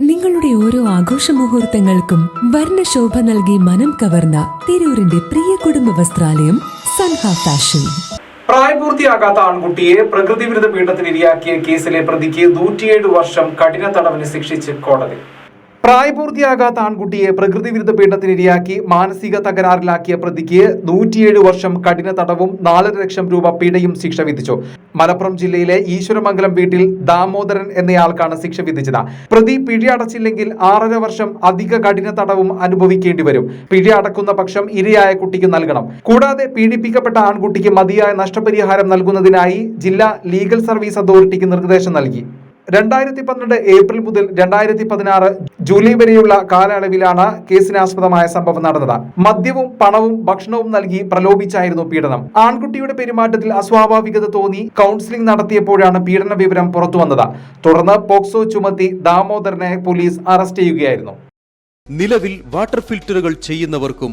നിങ്ങളുടെ ഓരോ ആഘോഷ മുഹൂർത്തങ്ങൾക്കും വർണശോഭ നൽകി മനം കവർന്ന തിരൂരിന്റെ പ്രിയ കുടുംബ വസ്ത്രാലയം സൻഹ ഫാഷൻ. പ്രായപൂർത്തിയാകാത്ത ആൺകുട്ടിയെ പ്രകൃതി വിരുദ്ധ പീഡനത്തിനിരയാക്കിയ കേസിലെ പ്രതിക്ക് നൂറ്റിയേഴ് വർഷം കഠിന തടവിന് ശിക്ഷിച്ച് കോടതി. പ്രായപൂർത്തിയാകാത്ത ആൺകുട്ടിയെ പ്രകൃതി വിരുദ്ധ പീഡനത്തിനിരയാക്കി മാനസിക തകരാറിലാക്കിയ പ്രതിക്ക് നൂറ്റിയേഴ് വർഷം കഠിന തടവും നാലര ലക്ഷം രൂപ പിഴയും ശിക്ഷ വിധിച്ചു. മലപ്പുറം ജില്ലയിലെ ഈശ്വരമംഗലം വീട്ടിൽ ദാമോദരൻ എന്നയാൾക്കാണ് ശിക്ഷ വിധിച്ചത്. പ്രതി പിഴ അടച്ചില്ലെങ്കിൽ ആറര വർഷം അധിക കഠിന തടവും അനുഭവിക്കേണ്ടി വരും. പിഴ അടക്കുന്ന പക്ഷം ഇരയായ കുട്ടിക്ക് നൽകണം. കൂടാതെ പീഡിപ്പിക്കപ്പെട്ട ആൺകുട്ടിക്ക് മതിയായ നഷ്ടപരിഹാരം നൽകുന്നതിനായി ജില്ലാ ലീഗൽ സർവീസ് അതോറിറ്റിക്ക് നിർദ്ദേശം നൽകി. രണ്ടായിരത്തി പന്ത്രണ്ട് ഏപ്രിൽ മുതൽ രണ്ടായിരത്തി പതിനാറ് ജൂലൈ വരെയുള്ള കാലയളവിലാണ് കേസിനാസ്പദമായ സംഭവം നടന്നത്. മദ്യവും പണവും ഭക്ഷണവും നൽകി പ്രലോഭിച്ചായിരുന്നു പീഡനം. ആൺകുട്ടിയുടെ പെരുമാറ്റത്തിൽ അസ്വാഭാവികത തോന്നി കൗൺസിലിംഗ് നടത്തിയപ്പോഴാണ് പീഡന വിവരം പുറത്തുവന്നത് തുടർന്ന് പോക്സോ ചുമത്തി ദാമോദരനെ പോലീസ് അറസ്റ്റ് ചെയ്യുകയായിരുന്നു. നിലവിൽ വാട്ടർ ഫിൽറ്ററുകൾ ചെയ്യുന്നവർക്കും